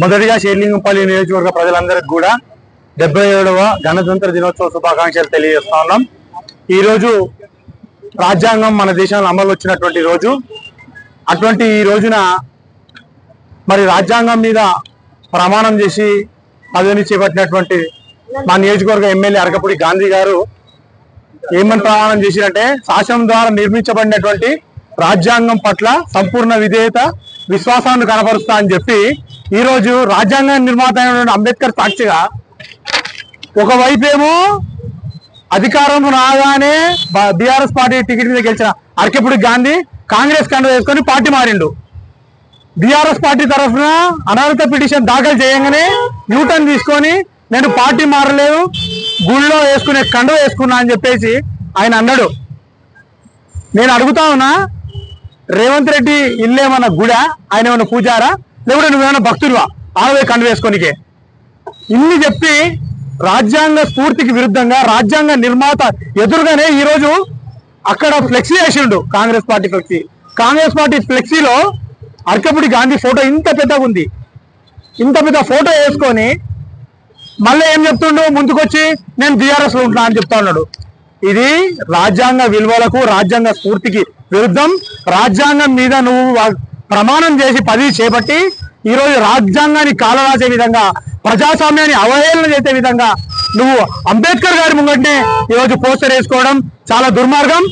మొదటిగా షేర్లింగంపల్లి నియోజకవర్గ ప్రజలందరికీ కూడా డెబ్బై ఏడవ గణతంత్ర దినోత్సవ శుభాకాంక్షలు తెలియజేస్తా ఉన్నాం ఈరోజు రాజ్యాంగం మన దేశంలో అమలు వచ్చినటువంటి రోజు. అటువంటి ఈ రోజున మరి రాజ్యాంగం మీద ప్రమాణం చేసి పదవిని చేపట్టినటువంటి మా నియోజకవర్గ ఎమ్మెల్యే అరకపూడి గాంధీ గారు ఏమని ప్రమాణం చేసిరంటే శాసనం ద్వారా నిర్మించబడినటువంటి రాజ్యాంగం పట్ల సంపూర్ణ విధేయత విశ్వాసాన్ని కనపరుస్తా అని చెప్పి ఈ రోజు రాజ్యాంగ నిర్మాత అయినటువంటి అంబేద్కర్ సాక్షిగా ఒకవైపేమో ఏమో అధికారం రాగానే బీఆర్ఎస్ పార్టీ టికెట్ మీద గెలిచిన అరకెప్పుడు గాంధీ కాంగ్రెస్ కండ వేసుకొని పార్టీ మారిండు. బీఆర్ఎస్ పార్టీ తరఫున అనర్హత పిటిషన్ దాఖలు చేయగానే న్యూటన్ తీసుకొని నేను పార్టీ మారలేదు గుళ్ళో వేసుకునే కండ వేసుకున్నా అని చెప్పేసి ఆయన అన్నాడు. నేను అడుగుతా ఉన్నా రేవంత్ రెడ్డి ఇల్లేమన్నా గుడ గుడా ఆయన ఏమన్నా పూజారా? లేకుంటే నువ్వేమన్నా భక్తుడివా? ఆడవే కండు వేసుకొనికే. ఇన్ని చెప్పి రాజ్యాంగ స్ఫూర్తికి విరుద్ధంగా రాజ్యాంగ నిర్మాత ఎదురుగానే ఈరోజు అక్కడ ఫ్లెక్సీ వేసిండు Congress party flexi. Congress party ఫ్లెక్సీలో Arekapudi Gandhi photo ఇంత పెద్దగా ఉంది. ఇంత పెద్ద ఫోటో వేసుకొని మళ్ళీ ఏం చెప్తుండు? ముందుకొచ్చి నేను బీఆర్ఎస్లో ఉంటున్నా అని చెప్తా ఉన్నాడు. ఇది రాజ్యాంగ విలువలకు రాజ్యాంగ స్ఫూర్తికి విరుద్ధం. రాజ్యాంగం మీద నువ్వు ప్రమాణం చేసి పది చేపట్టి ఈ రోజు రాజ్యాంగాన్ని కాలరాసే విధంగా ప్రజాస్వామ్యాన్ని అవహేళన చేసే విధంగా నువ్వు అంబేద్కర్ గారి ముంగట్నే ఈ రోజు పోస్టర్ వేసుకోవడం చాలా దుర్మార్గం.